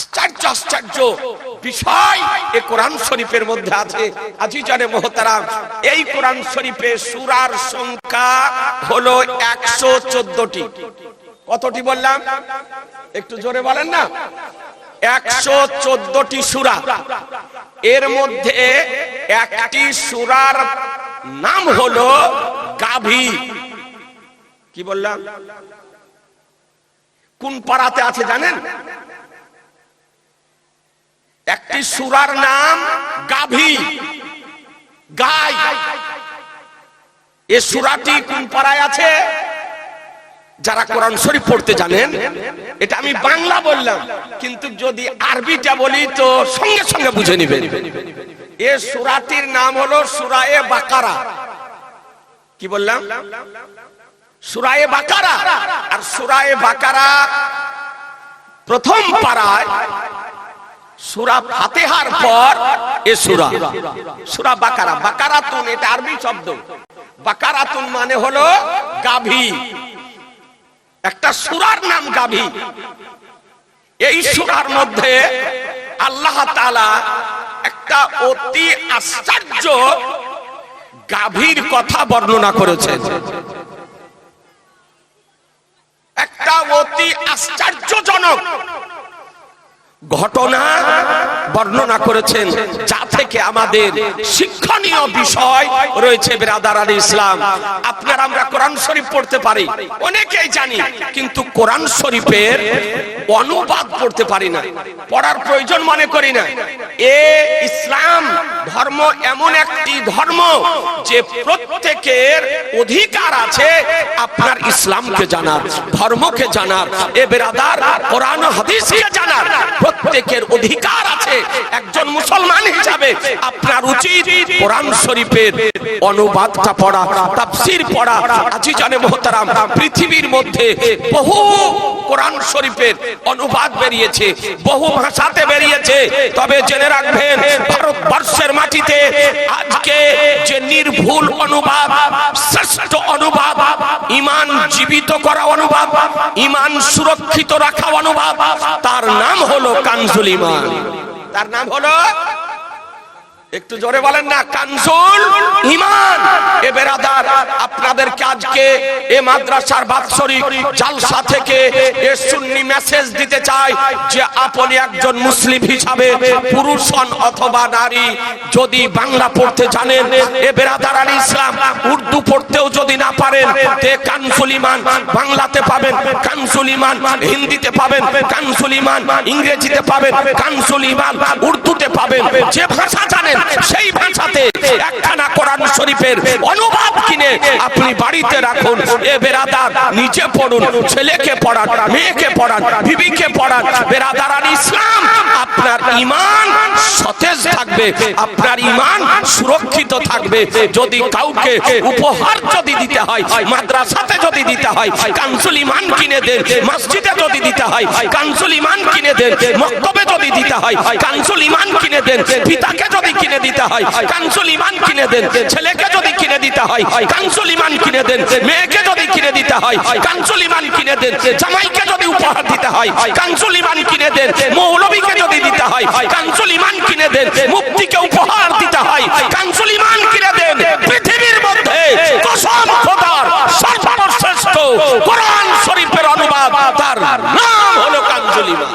আশ্চর্য আশ্চর্য। বিষয় এ কোরআন শরীফের মধ্যে আছে। আজি জানে মোহতারাম, এই কোরআন শরীফে সুরার সংখ্যা হলো একশো চোদ্দটি। কতটি বললাম? একটু জোরে বলেন না। একশো চোদ্দটি সুরা। এর মধ্যে একটি সুরার নাম হলো গাভী। কি বললাম? কোন পাড়াতে আছে জানেন? একটি সুরার নাম গাভী। গাই। এ সুরাটি কোন পাড়ায় আছে? যারা কোরআন শরীফ পড়তে জানেন, এটা আমি বাংলা বললাম, কিন্তু যদি আরবিটা বলি তো সঙ্গে সঙ্গে বুঝে নিবেন। এ সুরাটির নাম হলো সুরায়ে বাকারা। কি বললাম? সুরায়ে বাকারা। আর সুরায়ে বাকারা প্রথম পাড়ায় সুরা ফাতেহার পর এ সুরা। সুরা বাকারা। বাকারাতুন, এটা আরবি শব্দ। বাকারাতুন মানে হলো গাভী। একটা সুরার নাম গাভী। এই সুরার মধ্যে আল্লাহ তাআলা একটা অতি আশ্চর্য গাভীর কথা বর্ণনা করেছেন। একটা অতি আশ্চর্যজনক ঘটনা বর্ণনা করেছেন, যা থেকে আমাদের শিক্ষণীয় বিষয় রয়েছে বেরাদার আলী ইসলাম। আপনার আমরা কোরআন শরীফ পড়তে পারি, অনেকেই জানি, কিন্তু কোরআন শরীফের অনুবাদ পড়তে পারি না, পড়ার প্রয়োজন মনে করি না। এ ইসলাম ধর্ম এমন একটি ধর্ম যে প্রত্যেকের অধিকার আছে আপনার ইসলামকে জানার, ধর্মকে জানার। এ বেরাদার কোরআন হাদিসকে জানার প্রত্যেকের অধিকার আছে। একজন মুসলমান হিসাবে আপনার উচিত কোরআন শরীফের অনুবাদটা পড়া, তাফসীর পড়া। আজি জানে মোহতারাম, পৃথিবীর মধ্যে বহু কোরআন শরীফের অনুবাদ বেরিয়েছে, বহু ভাষাতে বেরিয়েছে। তবে জেনে রাখবেন, ভারতবর্ষের মাটিতে আজকে যে নির্ভুল অনুবাদ, শ্রেষ্ঠ অনুবাদ, ইমান জীবিত করা অনুবাদ, ইমান সুরক্ষিত রাখা অনুবাদ, তার নাম হলো কানজুল ইমান তার নাম হলো একটু জোরে বলেন না কানজুল ইমান। এ বেরাদার, আপনাদেরকে আজকে এ মাদ্রাসার বাৎসরিক জালসা থেকে এ সুন্নি মেসেজ দিতে চাই যে আপনি একজন মুসলিম হিসাবে পুরুষ হন অথবা নারী, যদি বাংলা পড়তে জানেন, এ বেরাদার আলী ইসলাম, উর্দু পড়তেও যদি না পারেন, তে কানজুল ইমান, বাংলাতে পাবেন কানজুল ইমান, হিন্দিতে পাবেন কানজুল ইমান, ইংরেজিতে পাবেন কানজুল ইমান, উর্দুতে পাবেন, যে ভাষা জানেন সেই ভাষাতে একখানা কোরআন শরীফের অনুবাদ কিনে আপনি বাড়িতে রাখুন। এ বেরাদার পড়ুন, ছেলেকে পড়ান, মেয়েকে পড়ান, বিবিকে পড়ান। ইসলাম, আপনার ইমান সতেজ থাকবে, আপনার ইমান সুরক্ষিত থাকবে। যদি কাউকে উপহার যদি দিতে হয়, মাদ্রাসাতে যদি দিতে হয় কানসুল ইমান কিনে দেন, মসজিদে যদি দিতে হয় কানসুল ইমান কিনে দেন, মক্তবে যদি দিতে হয় কানসুল ইমান কিনে দেন, পিতাকে যদি কিনে দিতে হয় কানসুল ইমান কিনে দেন, ছেলেকে যদি কিনে দিতে হয় কানসুল ইমান কিনে দেন, মেয়েকে যদি কিনে দিতে হয় কানসুল ইমান কিনে দেন, জামাইকে যদি উপহার দিতে হয় কানসুল ইমান কিনে দেন, মৌলবীকে যদি দিতে হয় কানসুল ইমান কিনে দেন মুক্তিকে উপহার দিতে হয় কানসুল ইমান কিনে দেন, পৃথিবীর মধ্যে কসম খোদার সর্বশ্রেষ্ঠ কোরআন শরীফের অনুবাদ তার নাম হলো কানসুল ইমান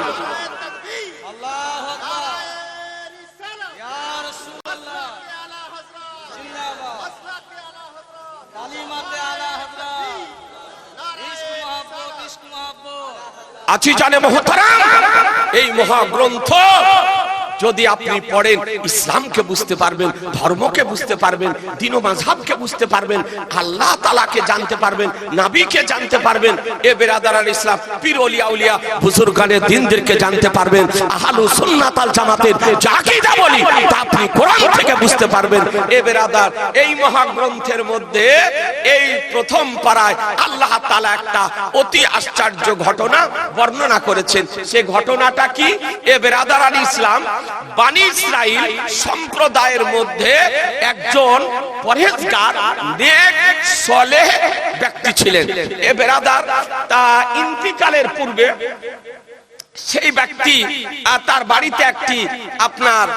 আছি জানে মহতারাম। এই মহাগ্রন্থ যদি আপনি পড়েন, ইসলামকে বুঝতে পারবেন, ধর্মকে বুঝতে পারবেন, দিন মাঝহাবকে বুঝতে পারবেন, আল্লাহ তালাকে জানতে পারবেন, নাবিকে জানতে পারবেন, এ বেরাদার আল ইসলাম, পীর অলিয়া উলিয়া, বুজুর্গানের দিনদেরকে জানতে পারবেন, আহালু সুন্নাত আল জামাতের যা বলি, তা আপনি কোরআন থেকে বুঝতে পারবেন। এ বেরাদার, এই মহাগ্রন্থের মধ্যে, এই প্রথম পাড়ায় আল্লাহ তালা একটা অতি আশ্চর্য ঘটনা বর্ণনা করেছেন। সে ঘটনাটা কি? এ বেরাদার আল ইসলাম বানি সম্প্রদায়ের মধ্যে একজন পরহেজগার নেক সলেহ ব্যক্তি ছিলেন। এ বেরাদার তা ইন্তিকালের পূর্বে সেই ব্যক্তি আহ, তার বাড়িতে একটি আপনার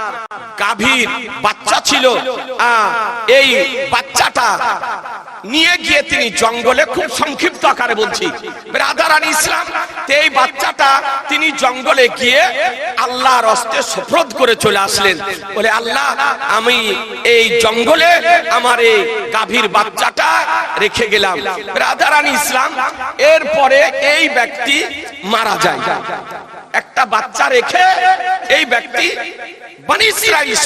গাভীর বাচ্চা ছিল। এই বাচ্চাটা নিয়ে গিয়ে তিনি জঙ্গলে খুব সংক্ষিপ্ত আকারে বলছি আলী ইসলাম এই বাচ্চাটা তিনি জঙ্গলে গিয়ে আল্লাহর হস্তে সুপ্রদ করে চলে আসলেন। বলে আল্লাহ আমি এই জঙ্গলে আমার এই গাভীর বাচ্চাটা রেখে গেলাম। আলী ইসলাম এরপরে এই ব্যক্তি মারা যায়। একটা বাচ্চা রেখে এই ব্যক্তি বনি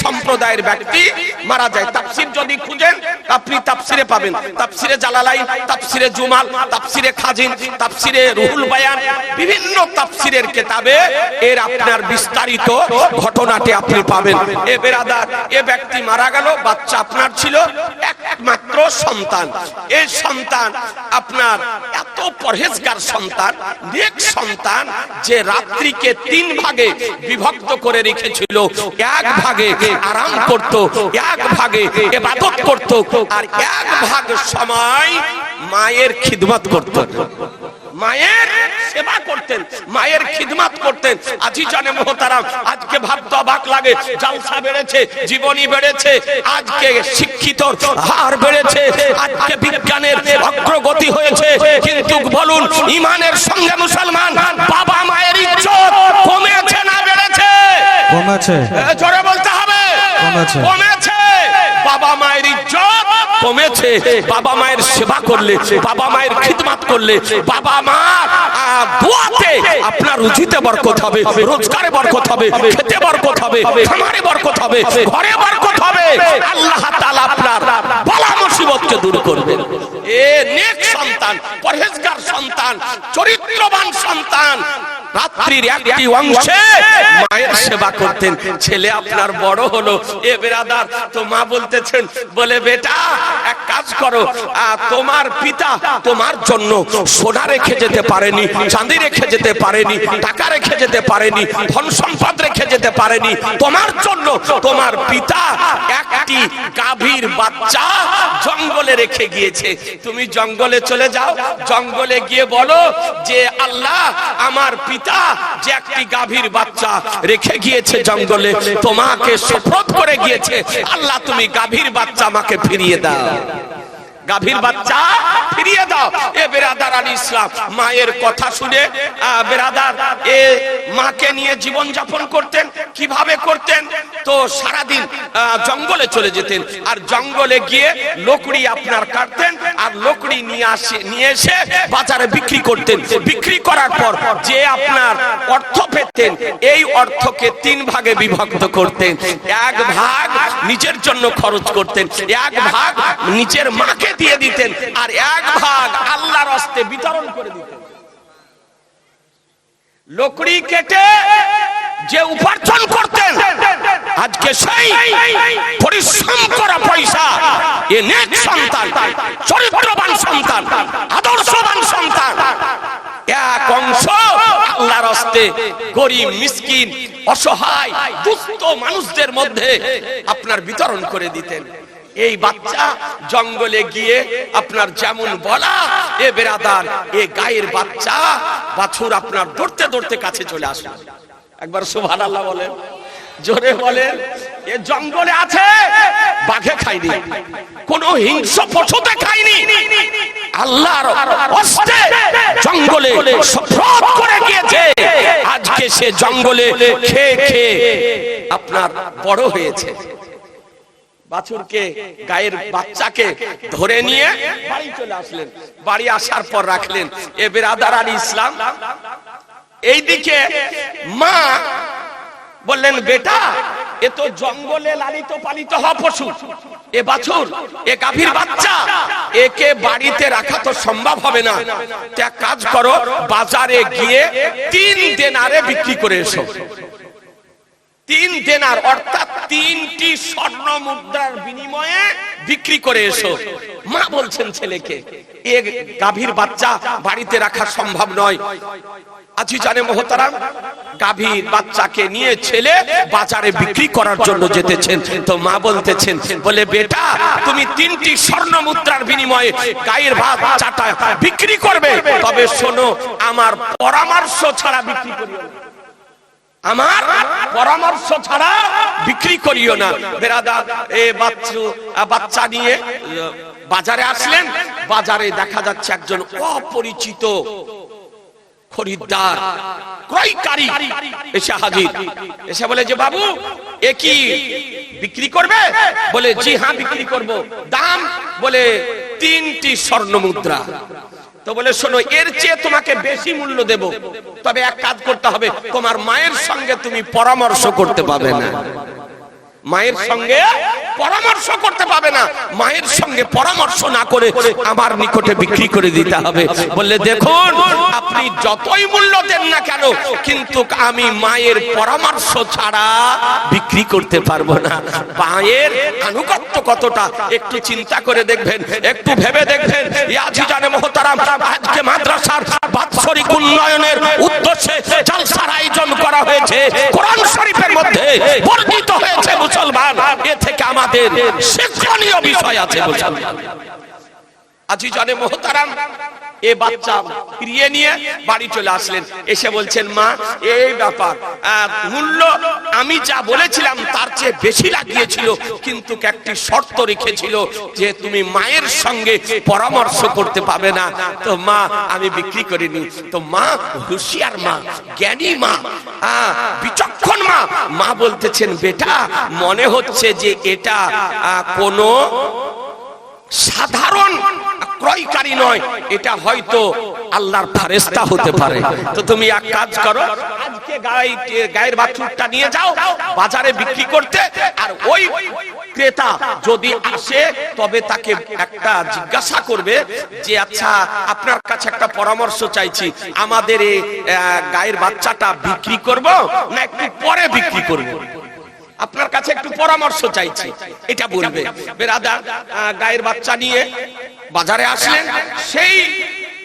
সম্প্রদায়ের ব্যক্তি মারা যায়। তাফসির যদি খুঁজেন, আপনি তাফসিরে পাবেন। তাফসিরে জালালাইন, তাফসিরে জুমাল, তাফসিরে খাজিন, তাফসিরে রুহুল বায়ান, বিভিন্ন তাফসিরের কেতাবে এর আপনার বিস্তারিত ঘটনাটি আপনি পাবেন। এ বেরাদার, এ ব্যক্তি মারা গেল, বাচ্চা আপনার ছিল, একমাত্র সন্তান। এই সন্তান আপনার এত পরহেজগার সন্তান, নেক সন্তান, যে রাত্রিকে তিন ভাগে বিভক্ত করে রেখেছিল। এক ভাগে আরাম করত, এক ভাগে এবাদত করত, আর এক ভাগ সময় মায়ের খিদমত করত। মায়ের সেবা করতেন, মায়ের খিদমত করতেন। আজি জানে মোহতারাম, আজকে ভাবতে অবাক লাগে, জালসা বেড়েছে, জীবনী বেড়েছে, আজকে শিক্ষিত হার বেড়েছে, আজকে বিজ্ঞানের অগ্রগতি হয়েছে। কিন্তু বলুন, ইমানের সঙ্গে মুসলমান, বাবা মায়ের ইজ্জত বেড়েছে কমেছে জোরে বলতে হবে। কমেছে। কমেছে। বাবা মায়ের ইজ্জত কমেছে। বাবা মায়ের সেবা করলে বাবা মায়ের খিদমাত করলে বাবা মা দোয়াতে আপনার রুজিতে বরকত হবে রোজগারে বরকত হবে খেতে বরকত হবে খামারে বরকত হবে ঘরে বরকত হবে। আল্লাহ তাআলা আপনার মুসিবতকে দূর করবেন। এ নেক সন্তান, পরহেজগার সন্তান, চরিত্রবান সন্তান, রাত্রির একটি অংশে মায়ের সেবা করতেন। ছেলে আপনার বড় হলো। এ বেরাদার, তো মা বলতেছেন, বলে, বেটা, এক কাজ করো। তোমার পিতা তোমার জন্য সোনা রেখে যেতে পারেনি, চাঁদি রেখে যেতে পারেনি, টাকা রেখে যেতে পারেনি, ধন সম্পদ রেখে যেতে পারেনি। তোমার জন্য তোমার পিতা একটি গাভীর বাচ্চা জঙ্গলে রেখে গিয়েছে। তুমি জঙ্গলে চলে যাও। জঙ্গলে গিয়ে বলো যে আল্লাহ আমার পিতা যে একটি গাভীর বাচ্চা রেখে গিয়েছে জঙ্গলে, তোমাকে শপথ করে গিয়েছে। আল্লাহ তুমি গাভীর বাচ্চা আমাকে ফিরিয়ে দাও। গাভীর বাচ্চা, ফিরিয়ে দাও। এ বেরাদার আলী ইসলাম, মায়ের কথা শুনে বেরাদার, এ মাকে নিয়ে জীবন যাপন করতেন, কীভাবে করতেন? তো সারাদিন জঙ্গলে চলে যেতেন। আর জঙ্গলে গিয়ে লোকড়ি আপনার কাটতেন, আর লোকড়ি নিয়ে আসে, নিয়ে এসে বাজারে বিক্রি করতেন। বিক্রি করার পর যে আপনার অর্থ পেতেন, এই অর্থকে তিন ভাগে বিভক্ত করতেন। এক ভাগ নিজের জন্য খরচ করতেন, এক ভাগ নিজের মাকে দিয়ে দিতেন। আর এক ভাগ আল্লাহর হস্তে বিতরণ করে দিতেন। লোকড়ি কেটে যে উপার্জন করতেন, আজকে সেই পরিশ্রম করা পয়সা, এ নেক সন্তান, চরিত্রবান সন্তান, আদর্শবান সন্তান। এক অংশ আল্লাহর হস্তে গরিব, মিসকিন, অসহায়, দুস্থ মানুষদের মধ্যে আপনার বিতরণ করে দিতেন। এই বাচ্চা জঙ্গলে গিয়ে আপনার যেমন বলা, এ বেরাদার, এ গায়ের বাচ্চা, বাছুর আপনার দৌড়তে দৌড়তে কাছে চলে আসে একবার সুভান আল্লাহ বলেন, জোরে বলেন, এ জঙ্গলে আছে, বাঘে খায়নি, কোন হিংস্র পশুতে খায়নি। আল্লাহর হস্তে জঙ্গলে সফর করে গিয়েছে, আজকে সে জঙ্গলে খেয়ে খেয়ে আপনার বড় হয়েছে। বাছুরকে, গায়ের বাচ্চাকে ধরে নিয়ে বাড়ি চলে আসলেন। বাড়ি আসার পর রাখলেন। এ বেরাদার আলী ইসলাম, এইদিকে মা বললেন, বেটা, এ তো জঙ্গলে লালিত পালিত হওয়া পশু। এ বাছুর, এ গাভীর বাচ্চা। একে বাড়িতে রাখা তো সম্ভব হবে না। এক কাজ করো, বাজারে গিয়ে তিন দেনারে বিক্রি করে এসো। তিন দেনার, অর্থাৎ তিনটি স্বর্ণ মুদ্রার বিনিময়ে বিক্রি করে এসো। মা বলছেন ছেলেকে, এ গাভীর বাচ্চা বাড়িতে রাখা সম্ভব নয়। আজি জানে মহতারাম, গাভীর বাচ্চাকে নিয়ে ছেলে বাজারে বিক্রি করার জন্য যেতেছেন। তো মা বলতেছেন, বলে, বেটা, তুমি তিনটি স্বর্ণ মুদ্রার বিনিময়ে গায়ের বাচ্চাটা বিক্রি করবে। তবে শোনো, আমার পরামর্শ ছাড়া বিক্রি করিও না। আমার পরামর্শ ছাড়া বিক্রি করিও না। বেরাদা এ বাচ্চু বাচ্চা নিয়ে বাজারে আসলেন। বাজারে দেখা যাচ্ছে একজন অপরিচিত খরিদ্দার, ক্রয়কারী এসে হাজির। এসে বলে যে, বাবু, এ কি বিক্রি করবে? বলে, জি হ্যাঁ বিক্রি করব। দাম বলে, তিনটি স্বর্ণ মুদ্রা। তো বলে, শোনো, এর চেয়ে তোমাকে বেশি মূল্য দেব। তবে এক কাজ করতে হবে, তোমার মায়ের সঙ্গে তুমি পরামর্শ করতে পারবে না। মায়ের সঙ্গে পরামর্শ করতে পাবে না। মায়ের সঙ্গে পরামর্শ না করে আমার নিকটে বিক্রি করে দিতে হবে। বললে, দেখুন, আপনি যতই মূল্য দেন না কেন, কিন্তু আমি মায়ের পরামর্শ ছাড়া বিক্রি করতে পারব না। মায়ের আনুগত্য কতটা, একটু চিন্তা করে দেখবেন, একটু ভেবে দেখবেন। ইয়াজি জানে মহতারাম, আজকে মাদ্রাসার বাৎসরিক উন্নয়নের উদ্দেশ্যে জলসার আয়োজন করা হয়েছে। কোরআন শরীফের মধ্যে বর্ণিত হয়েছে মুসলমান এ থেকে আমাদের শিক্ষণীয় বিষয় আছে মুসলমান আজি জানে মোহতারাম, এ বাচ্চা ফিরিয়ে নিয়ে বাড়ি চলে আসলেন। এসে বলছেন, মা, এই ব্যাপার মূল্য আমি যা বলেছিলাম তার চেয়ে বেশি লাগিয়েছিল, কিন্তু একটি শর্ত রেখেছিল যে তুমি মায়ের সঙ্গে পরামর্শ করতে পাবে না। তো মা, আমি বিক্রি করিনি। তো মা, হুঁশিয়ার মা, জ্ঞানী মা বিচক্ষণ মা মা বলতেছেন, বেটা, মনে হচ্ছে যে এটা কোনো সাধারণ ক্রয়কারী নয়, এটা হয়তো আল্লাহর ফারেস্তা হতে পারে। তো তুমি এক কাজ করো, আজকে গায়ের বাছুরটা নিয়ে যাও, বাজারে বিক্রি করতে, আর ওই ক্রেতা যদি আসে, তবে তাকে একটা জিজ্ঞাসা করবে যে আচ্ছা আপনার কাছে একটা পরামর্শ চাইছি, আমাদের গায়ের বাচ্চাটা বিক্রি করব না, একটু পরে বিক্রি করব? আপনার কাছে একটু পরামর্শ চাইছি। এটা বলবে। বেরাদা গায়ের বাচ্চা নিয়ে বাজারে আসলেন। সেই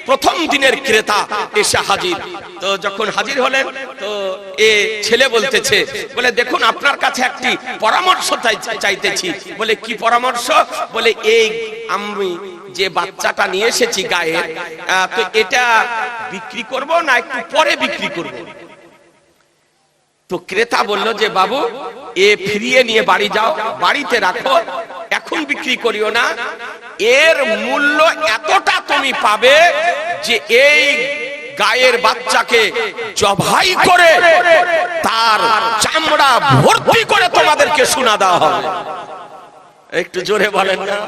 প্রথম দিনের ক্রেতা এসে হাজির। তো যখন হাজির হলেন, তো এ ছেলে বলতেছে, বলে, দেখুন, আপনার কাছে একটি পরামর্শ চাই- চাইতেছি। বলে, কি পরামর্শ? বলে, এই আমি যে বাচ্চাটা নিয়ে এসেছি গায়ে তো এটা বিক্রি করব না একটু পরে বিক্রি করব? তো ক্রেতা বলল যে, বাবু, এ ফিরিয়ে নিয়ে বাড়ি যাও, বাড়িতে রাখো, এখন বিক্রি করিও না। এর মূল্য এতটা তুমি পাবে যে, এই গায়ের বাচ্চাকে জবাই করে তার চামড়া ভর্তি করে তোমাদেরকে শোনা দেওয়া হবে। একটু জোরে বলেন না।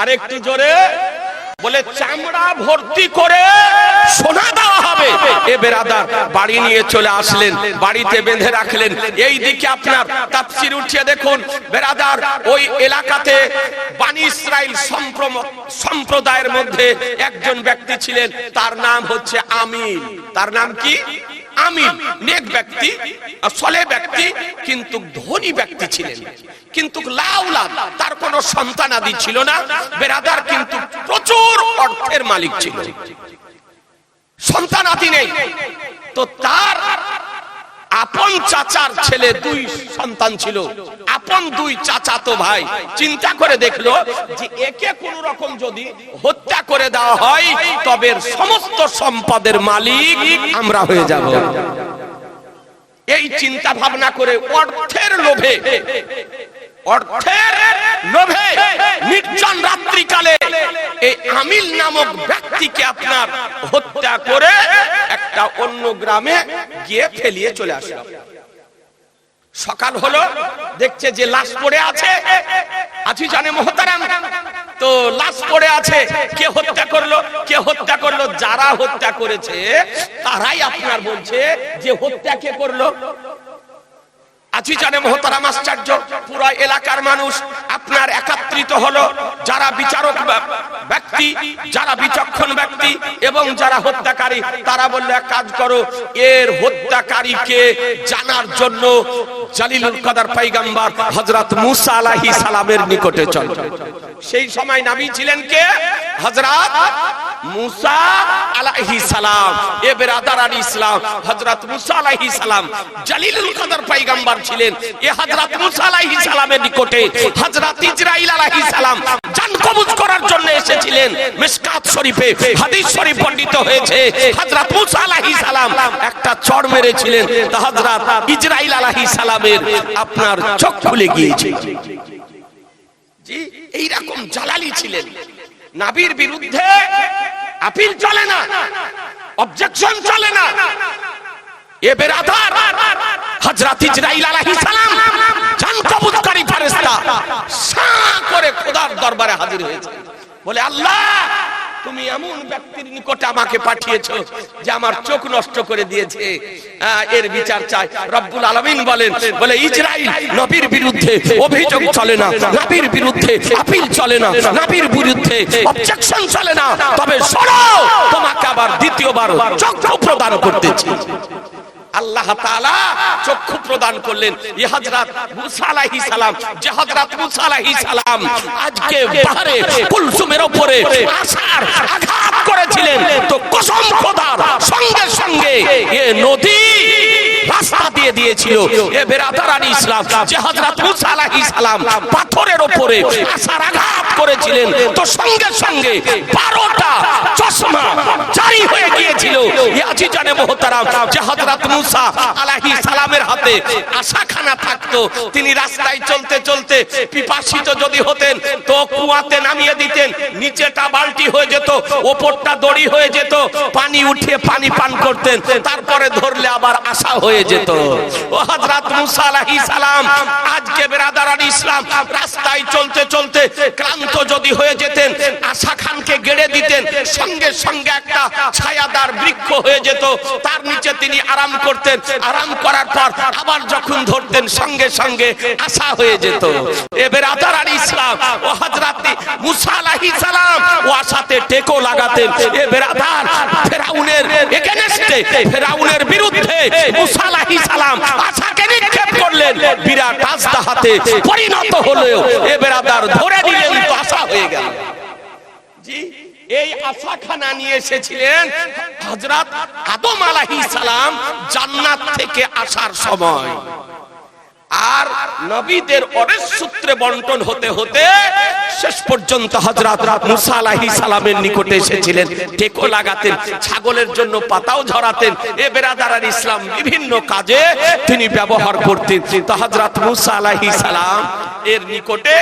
আর একটু জোরে বলে, চামড়া ভর্তি করে সোনা দেওয়া হবে। এ বেরাদার, বাড়ি নিয়ে চলে আসলেন, বাড়িতে বেঁধে রাখলেন। এই দিকে আপনার তাফসির উঠিয়ে দেখুন। বেরাদার, ওই এলাকাতে বানি ইসরাইল সম্প্রদায়ের মধ্যে একজন ব্যক্তি ছিলেন। তার নাম হচ্ছে আমিন। তার নাম কি? আমিন। নেক ব্যক্তি, সলে ব্যক্তি, কিন্তু ধনী ব্যক্তি ছিলেন। কিন্তু লাউলা তার কোনো সন্তানাদি ছিল না। বেরাদার কিন্তু প্রচুর অর্থের মালিক ছিল। সন্তানাদি নেই। তো তার আপন চাচার ছেলে দুই সন্তান ছিল। আপন দুই চাচা তো ভাই। চিন্তা করে দেখল যে একে কোন রকম যদি হত্যা করে দেওয়া হয়, তবে সমস্ত সম্পদের মালিক আমরা হয়ে যাব। এই চিন্তা ভাবনা করে অর্থের লোভে অর্থের এই ব্যক্তিকে আপনার হত্যা করে একটা অন্য গ্রামে গিয়ে ফেলিয়ে চলে সকাল হলো, দেখছে যে লাশ পড়ে আছে। আছি জানে মহতারাম, তো লাশ পড়ে আছে, কে হত্যা করল? কে হত্যা করল? যারা হত্যা করেছে, তারাই আপনার বলছে যে হত্যা কে করল? আছি জানে মহতারাম আশ্চর্য পুরো এলাকার মানুষ আপনার একাত্রিত হলো, যারা বিচারক ব্যক্তি, যারা বিচক্ষণ ব্যক্তি এবং যারা হত্যাকারী, তারা বলল, এক কাজ করো, এর হত্যাকারীকে জানার জন্য জালিলুল কাদার পাইগাম্বার হযরত মুসা আলাইহিস সালামের নিকটে চল। সেই সময় নবী ছিলেন কে? হযরত মুসা আলাইহি সালাম, এ বেরাদার আলী ইসলাম, হযরত মুসা আলাইহি সালাম, জালিলুল কদর পয়গম্বর ছিলেন। এ হযরত মুসা আলাইহি সালামের নিকটে হযরত ইসরাইল আলাইহি সালাম জান কবজ করার জন্য এসেছিলেন। মিশকাত শরীফে হাদিস শরীফ বর্ণিত হয়েছে, হযরত মুসা আলাইহিস সালাম একটা চড় মেরেছিলেন, তা হযরত ইসরাইল আলাইহিস সালামের আপনার চোখ খুলে গিয়েছে জি এই রকম জালালি ছিলেন। নাবির বিরুদ্ধে আপিল চলে না অবজেকশন চলে না। এ বেরাদার, হযরত ইসরাইল আলাইহিস সালাম, জান কবুতকারী ফেরেশতা, সা করে খোদার দরবারে হাজির হয়েছে। বলে, আল্লাহ তুমি এমন ব্যক্তির নিকটে আমাকে পাঠিয়েছো যে আমার চোখ নষ্ট করে দিয়েছে। এর বিচার চাই। রব্বুল আলামিন বলেন, বলে, ইসরাইল নবীর বিরুদ্ধে অভিযোগ চলে না, নবীর বিরুদ্ধে আপিল চলে না, নবীর বিরুদ্ধে অবজেকশন চলে না। তবে সরো, তোমাকে আবার দ্বিতীয়বার চক্ষু প্রদান করতেছি। আল্লাহ তাআলা চক্ষু প্রদান করলেন। হযরত আলাইহিস সালাম, যে হযরত আলাইহিস সালাম আজকে বাহারে কুলসুমের উপরে আসার আঘাত করেছিলেন। তো কসম খোদার সঙ্গে সঙ্গে এ নদী রাস্তা দিয়ে দিয়েছিল। এ ইসলাম, যে হযরত আলাইহিস সালাম পাথরের উপরে আসার আঘাত করেছিলেন। তো সঙ্গে সঙ্গে 12টা চশমা জারি হয়ে গিয়েছিল। ইয়াজি জানে মোহতারাম যে হযরত মুসা আলাইহিস সালামের হাতে আশাখানা থাকতো তিনি রাস্তায় চলতে চলতে পিপাসিত যদি হতেন তো কুয়াতে নামিয়ে দিতেন নিচেটা বালতি হয়ে যেত ওপরটা দড়ি হয়ে যেত পানি উঠিয়ে পানি পান করতেন তারপরে ধরলে আবার আশা হয়ে যেত। ও হযরত মুসা আলাইহিস সালাম আজকে বেরাদার ইসলাম রাস্তায় চলতে চলতে ক্লান্ত যদি হয়ে যেতেন, আশা খানকে গেড়ে দিতেন, সঙ্গে সঙ্গে একটা ছায়াদার বৃক্ষ হয়ে যেত। তার নিচে তিনি আরাম করতেন। আরাম করার পর আবার যখন ধরতেন, সঙ্গে সঙ্গে আশা হয়ে যেত। এবার আদার আলী ইসলাম ও হযরত মুসা আলাইহিস সালাম ও আশাতে টেকো লাগাতেন। এ বেরাদার ফেরাউনের এগেনস্টে ফেরাউনের বিরুদ্ধে মুসা আলাইহিস সালাম আশাকে করলেন বিরাট হাতে পরিণত হলেও এ বেড়াদার ধরে নিলেন তো আশা হয়ে গেল। জি এই আশাখানা নিয়ে এসেছিলেন হযরত আদম আলাইহিস সালাম জান্নাত থেকে আসার সময়। আর নবীদের অনেক সূত্রে বন্টন হতে হতে শেষ পর্যন্ত হযরত মুসা আলাইহিস সালামের নিকটে এসেছিলেন। টেকো লাগাতেন, ছাগলের জন্য পাতাও ঝরাতেন। এ বেরাদার ইসলাম বিভিন্ন কাজে তিনি ব্যবহার করতেন। তো হযরত মুসা আলাইহিস সালাম এর নিকটে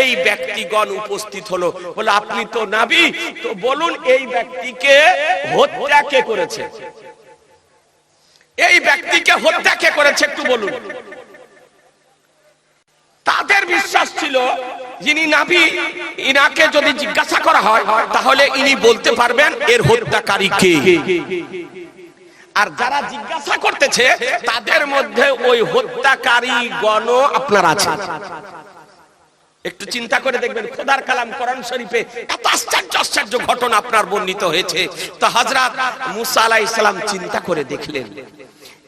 এই ব্যক্তিগণ উপস্থিত হলো। বলে, আপনি তো নবী, তো বলুন এই ব্যক্তিকে হত্যা কে করেছে? এই ব্যক্তিকে হত্যা কে করেছে একটু বলুন। তাদের বিশ্বাস ছিল যিনি নাবি, ইনাকে যদি জিজ্ঞাসা করা হয়, তাহলে ইনি বলতে পারবেন, এর হত্যাকারী কে? আর যারা জিজ্ঞাসা করতেছে, তাদের মধ্যে ওই হত্যাকারী গণ আপনার আছে। একটু চিন্তা করে দেখবেন খোদার কালাম কোরআন শরীফে এত আশ্চর্য আশ্চর্য ঘটনা আপনার বর্ণিত হয়েছে। তো হযরত মুসা আলাইহিস সালাম চিন্তা করে দেখলেন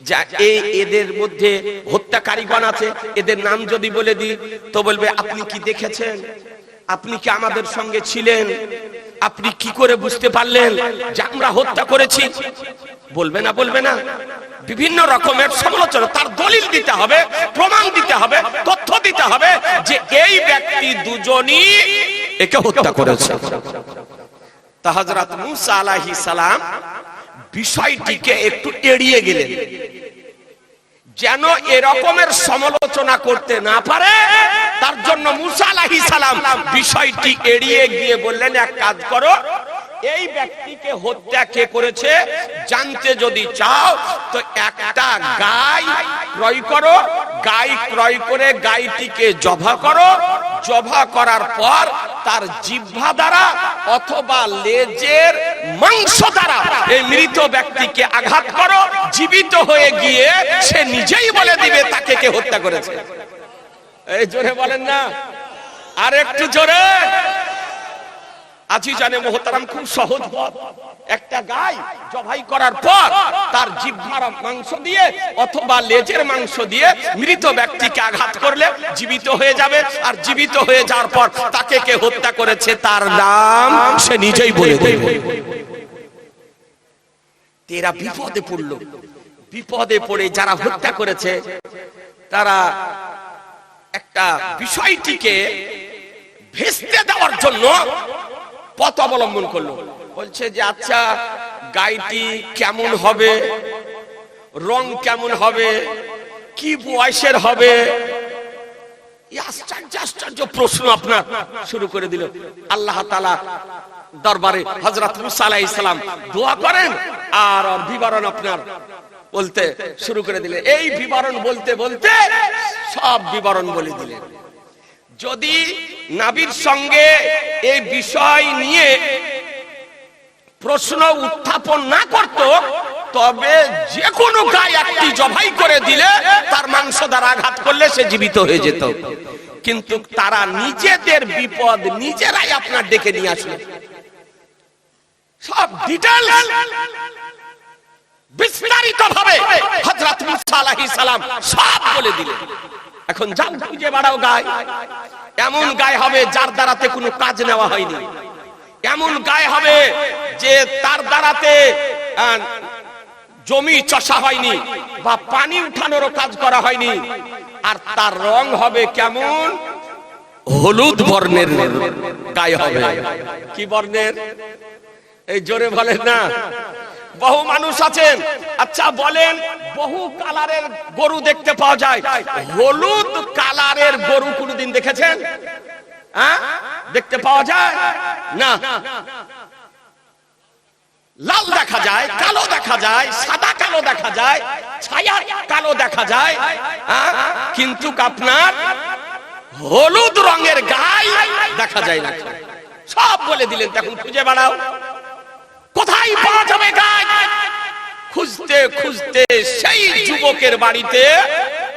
যা এই এদের মধ্যে হত্যাকারীগণ আছে, এদের নাম যদি বলে দিই, তো বলবে, আপনি কি দেখেছেন? আপনি কি আমাদের সঙ্গে ছিলেন? আপনি কি করে বুঝতে পারলেন যে আমরা হত্যা করেছি? বলবে না বলবে না। বিভিন্ন রকমের সমালোচনা, তার দলিল দিতে হবে, প্রমাণ দিতে হবে, তথ্য দিতে হবে যে এই ব্যক্তি দুজনই একে হত্যা করেছে। তা হযরত মুসা আলাইহিস সালাম বিষয়টিকে একটু এড়িয়ে গেলেন। যেন এরকমের সমালোচনা করতে না পারে, তার জন্য মুসা আলাইহিস সালাম বিষয়টি এড়িয়ে গিয়ে বললেন, এক কাজ করো, এই ব্যক্তিকে হত্যা কে করেছে? জানতে যদি চাও, তো একটা গাই ক্রয় করো। গাই ক্রয় করে গাইটিকে জবা করো। জবা করার পর তার জিহ্বা দ্বারা অথবা লেজের মাংস দ্বারা এই মৃত ব্যক্তিকে আঘাত করো। জীবিত হয়ে গিয়ে সে নিজেই বলে দিবে, তাকে কে হত্যা করেছে। এই জোরে বলেন না। আর একটু জোরে। আজি জানে মোহতারাম খুব সহজ পথ। একটা গাই জবাই করার পর তার জিহ্বার মাংস দিয়ে অথবা লেজের মাংস দিয়ে মৃত ব্যক্তিকে আঘাত করলে জীবিত হয়ে যাবে। আর জীবিত হয়ে যাওয়ার পর তাকে কে হত্যা করেছে তার নাম সে নিজেই বলে দেবে। এরা বিপদে পড়ল। বিপদে পড়ে যারা হত্যা করেছে, তারা একটা বিষয়টিকে ভেস্তে দেওয়ার জন্য পথ অবলম্বন করল। বলছে যে আচ্ছা গাইটি কেমন হবে? রং কেমন হবে? কি বয়সের হবে? আশ্চর্য আশ্চর্য প্রশ্ন আপনার শুরু করে দিল। আল্লাহ তালা দরবারে হজরত মুসা আলাহ ইসলাম দোয়া করেন আর বিবরণ আপনার বলতে শুরু করে দিলেন। এই বিবরণ বলতে বলতে সব বিবরণ বলে দিলেন। যদি নাবির সঙ্গে এই বিষয় নিয়ে প্রশ্ন উত্থাপন না করত, তবে যে কোনো গায়ে একটি জবাই করে দিলে তার মাংস দ্বারা আঘাত করলে সে জীবিত হয়ে যেত। কিন্তু তারা নিজেদের বিপদ নিজেরাই আপনার ডেকে নিয়ে আসলো। সব ডিটেল বিস্তারিত ভাবে হযরত মুসা আলাইহিস সালাম সব বলে দিলেন। এখন যাও খুঁজে বাড়াও গায়। এমন গায়ে হবে যার দ্বারাতে কোনো কাজ নেওয়া হয়নি। এমন গায়ে হবে যে তার দ্বারাতে জমি চষা হয়নি বা পানি উঠানোরও কাজ করা হয়নি। আর তার রং হবে কেমন? হলুদ বর্ণের গায়ে হবে। কি বর্ণের? এই জোরে বলেন না। বহু মানুষ আছেন। আচ্ছা বলেন, বহু কালারের গরু দেখতে পাওয়া যায়। হলুদ কালারের গরু কোনদিন দেখেছেন? হ্যাঁ? দেখতে পাওয়া যায়? না। লাল দেখা যায়, কালো দেখা যায়, সাদা কালো দেখা যায়, ছায়া কালো দেখা যায় হ্যাঁ? কিন্তু আপনার হলুদ রঙের গায়ে দেখা যায় না। সব বলে দিলেন, তখন খুঁজে বেড়াও। কোথায় পাওয়া যাবে গাছ? খুঁজতে খুঁজতে সেই যুবকের বাড়িতে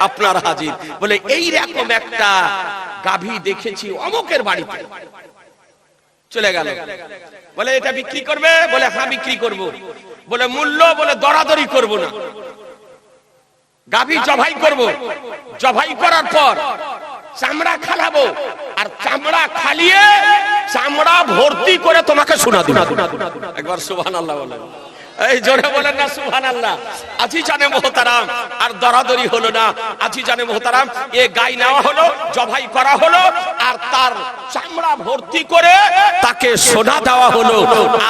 আপনার হাজির। বলে এই রকম একটা গাভী দেখেছি অমুকের বাড়িতে। চলে গেল। বলে, এটা বিক্রি করবে? বলে হ্যাঁ বিক্রি করব। বলে, মূল্য? বলে, দরাদরি করব না। গাভী জবাই করব। জবাই করার পর চামড়া খালাবো। আর চামড়া খালিয়ে চামড়া ভর্তি করে তোমাকে শোনা দিব। একবার সুবহান আল্লাহ বলেন। এই জোরে বলেন না সুবহান আল্লাহ আজি জানে মোহতারাম, আর দরাদরি হলো না। আজি জানে মোহতারাম, এ গাই নেওয়া হলো, জবাই করা হলো, আর তার চামড়া ভর্তি করে তাকে সোনা দেওয়া হলো।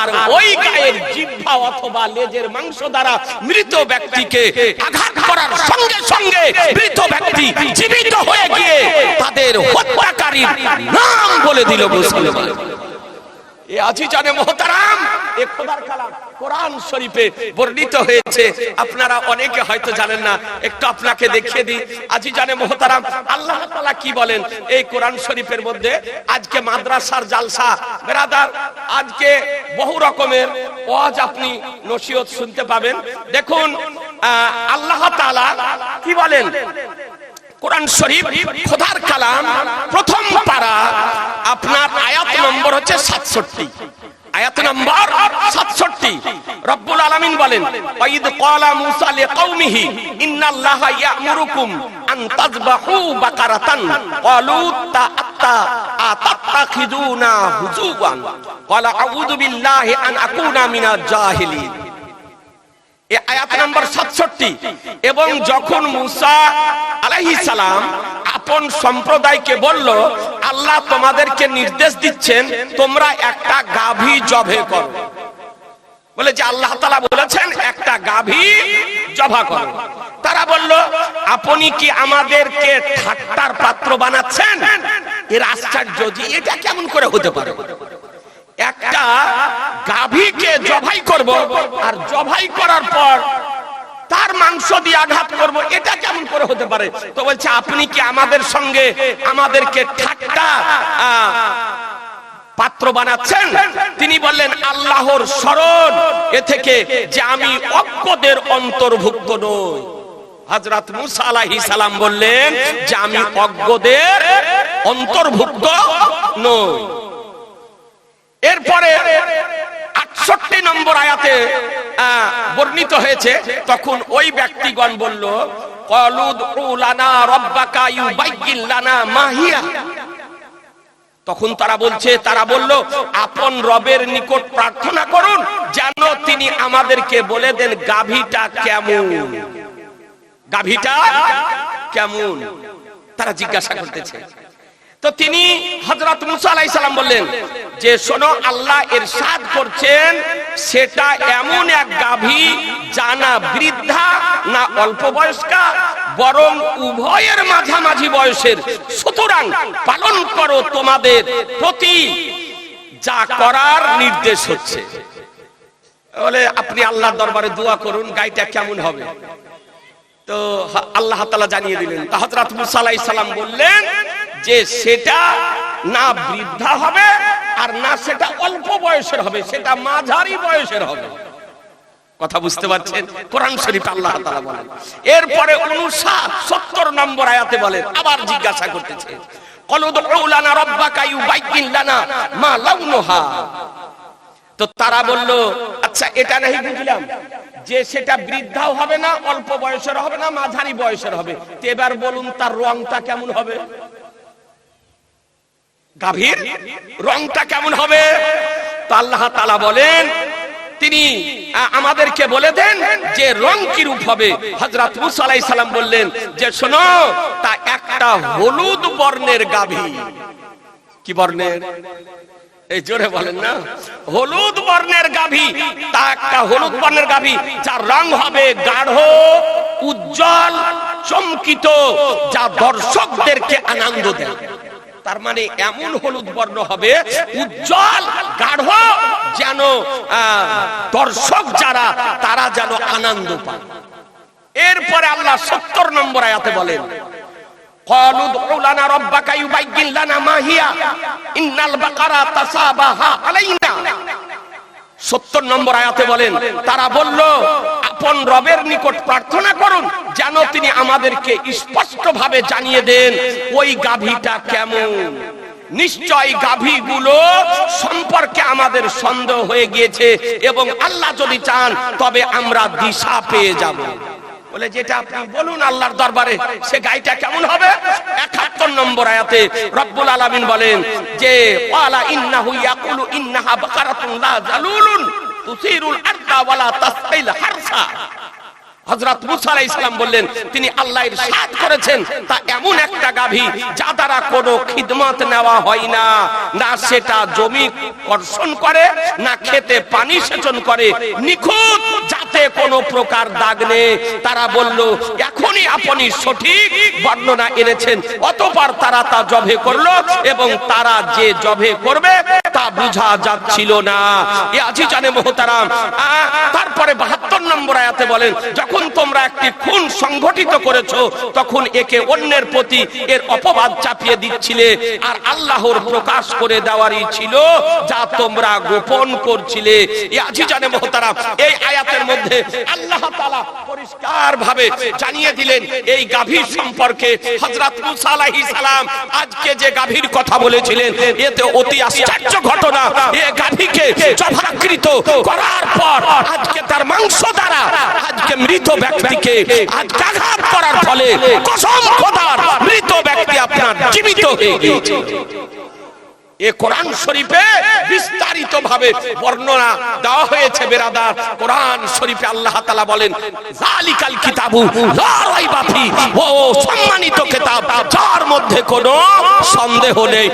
আর ওই গায়ের জিহ্বা অথবা লেজের মাংস দ্বারা মৃত ব্যক্তিকে আঘাত করার সঙ্গে সঙ্গে মৃত ব্যক্তি জীবিত হয়ে গিয়ে তাদের হত্যাকারীর নাম বলে দিল মুসলমান। এ আজি জানে মোহতারাম কোরআন শরীফে বর্ণিত হয়েছে। আপনারা অনেকে হয়তো জানেন না, একটু আপনাকে দেখিয়ে দিই। মোহতারাম, আল্লাহ কি বলেন? এই কোরআন শরীফের মধ্যে আজকে মাদ্রাসার জালসা। বেরাদার, আজকে বহু রকমের আপনি নসিহত শুনতে পাবেন। দেখুন আল্লাহ তাআলা কি বলেন? কোরআন শরীফ, খোদার কালাম, প্রথম পারা। আপনার আয়াত নম্বর হচ্ছে সাতষট্টি। আয়াত নম্বর সাতষট্টি। রব্বুল আলামিন বলেন, ওয়াইদ ক্বালা মূসা লিকাওমিহি, ইন্নাল্লাহা ইয়া'মুরুকুম আন তাযবাহু বাকারাতান। ক্বালু তা'আত্তা আতাত্তাখিদুনা হুজুবান ক্বালা আউযু বিল্লাহি আন আকুনা মিনাজ জাহিলিন। আয়াত নম্বর সাতষট্টি। এবং যখন মুসা আলাইহিস সালাম আপন সম্প্রদায়কে বলল, আল্লাহ তোমাদেরকে নির্দেশ দিচ্ছেন, তোমরা একটা গাভী জবে করো। বলে যে আল্লাহ তালা বলেছেন, একটা গাভী জবা করো। তারা বলল, আপনি কি আমাদেরকে ঠাট্টার পাত্র বানাচ্ছেন? এর আশ্চর্য এটা কেমন করে হতে পারে? একটা গাভীকে জবাই করব আর জবাই করার পর তার মাংস দিয়ে আঘাত করব, এটা কেমন করে হতে পারে? তো বলছে, আপনি কি আমাদের সঙ্গে আমাদেরকে ঠাট্টা পাত্র বানাচ্ছেন? তিনি বললেন, আল্লাহর স্মরণ, এ থেকে যে আমি অজ্ঞদের অন্তর্ভুক্ত নই। হযরত মুসা আলাইহিস সালাম বললেন, যে আমি অজ্ঞদের অন্তর্ভুক্ত নই। এরপরে আটষট্টি নম্বর আয়াতে বর্ণিত হয়েছে, তখন ওই ব্যক্তিগণ বলল তখন তারা বলছে, তারা বলল, আপন রবের নিকট প্রার্থনা করুন, যেন তিনি আমাদেরকে বলে দেন গাভীটা কেমন। গাভীটা কেমন? তারা জিজ্ঞাসা করতেছে। তো তিনি হজরত মুসা আলাই সালাম বললেন যে, শোনো, আল্লাহ এর সাদ করছেন, সেটা এমন এক গাভী জানা বৃদ্ধা, না অল্প বয়স্কা, বরং উভয়ের মাঝামাঝি বয়সের। সুতরাং পালন করো তোমাদের প্রতি যা করার নির্দেশ হচ্ছে। বলে, আপনি আল্লাহর দরবারে দোয়া করুন, গাইটা কেমন হবে? তো আল্লাহ তালা জানিয়ে দিলেন। তা হজরত মুসা আলাইহিস সালাম বললেন যে সেটা না বৃদ্ধা হবে আর না সেটা অল্প বয়সের হবে, সেটা মাঝারি বয়সের হবে। কথা বুঝতে পারছেন? কোরআন শরীফ আল্লাহ তাআলা বলেন, এরপরে 59 70 নম্বর আয়াতে বলেন, আবার জিজ্ঞাসা করতেছে, কলু রাব্বাকা ইউবাইয়িন লানা মা লাউনুহা। তো তারা বলল আচ্ছা এটা নাহি বুঝলাম। যে সেটা বৃদ্ধাও হবে না, অল্প বয়সের হবে না, মাঝারি বয়সের হবে। এবার বলুন, তার রংটা কেমন হবে? গাভীর? রংটা কেমন হবে? আল্লাহ তালা বলেন, তিনি আমাদেরকে বলে দেন যে রং কি রূপ হবে। হজরত মুসা আলাইহিস সালাম বললেন যে, শোনো, তা একটা হলুদ বর্ণের গাভী কি বর্ণের? এই জোরে বলেন না। হলুদ বর্ণের গাভী তা একটা হলুদ বর্ণের গাভী যার রং হবে গাঢ়, উজ্জ্বল, চমকিত, যা দর্শকদেরকে আনন্দ দেয়। তার মানে এমন হলুদ বর্ণ হবে উজ্জ্বল গাঢ় যেন আহ, দর্শক যারা তারা যেন আনন্দ পায় এরপরে আল্লাহ সত্তর নম্বর আয়াতে বলেন قالوا ادع لنا ربك يبين لنا ما هي إن البقرة تشابه علينا সত্তর নম্বর আয়াতে বলেন, তারা বলল, আপন রবের নিকট প্রার্থনা করুন, যেন তিনি আমাদেরকে স্পষ্ট ভাবে জানিয়ে দেন, ওই গাভীটা কেমন। নিশ্চয় গাভীগুলো সম্পর্কে আমাদের সন্দেহ হয়ে গিয়েছে এবং আল্লাহ যদি চান, তবে আমরা দিশা পেয়ে যাব। বলে, যেটা আপনি বলুন আল্লাহর দরবারে, সে গাইটা কেমন হবে? একাত্তর নম্বর আয়াতে রব্বুল আলামিন বলেন যে লা জালুলুন তুসিরুল আরদা ওয়ালা হারসা। হযরত মুসা আলাইহিস সালাম বললেন, তিনি আল্লাহর সাথ করেছেন, তা এমন একটা গাভী যা দ্বারা কোনো খিদমত নেওয়া হয় না। না সেটা জমি কর্ষণ করে, না খেতে পানি সেচন করে, নিখুঁত যাতে কোনো প্রকার দাগ নেই। তারা বলল, এখনই আপনি সঠিক বর্ণনা এনেছেন। অতপর তারা তা জবে করল এবং তারা যে জবে করবে তা বুঝা যাচ্ছিল না। এ আজি জানে মোহতারাম তারপরে বাহাত্তর নম্বর আয়াতে বলেন, যখন তোমরা একটি খুন সংগঠিত করেছ, তখন একে অন্যের প্রতি এর অপবাদ চাপিয়ে দিচ্ছিলে, আর আল্লাহর প্রকাশ করে দেওয়ারই ছিল যা তোমরা গোপন করছিলে। এ আজি জানে মোহতারাম, এই আয়াতের মধ্যে আল্লাহ তাআলা পরিষ্কার ভাবে জানিয়ে দিলেন, এই গাভীর সম্পর্কে হযরত মুসা আলাইহিস সালাম আজকে যে গাভীর কথা বলেছিলেন, এতে অতি আশ্চর্য ঘটনা, এ গাভীকে জবাকৃত করার পর আজকে তার মাংস দ্বারা আজকে মৃত ব্যক্তিকে আঘাত করার ফলে কসম খোদার মৃত ব্যক্তি আপনার জীবিত হয়ে গিয়েছে। এ কোরআন শরীফে বিস্তারিত ভাবে বর্ণনা দেওয়া হয়েছে বেরাদার। কোরআন শরীফে আল্লাহ তাআলা বলেন জালিকাল কিতাবু ও সম্মানিত কিতাব, যার মধ্যে কোনো সন্দেহ নেই।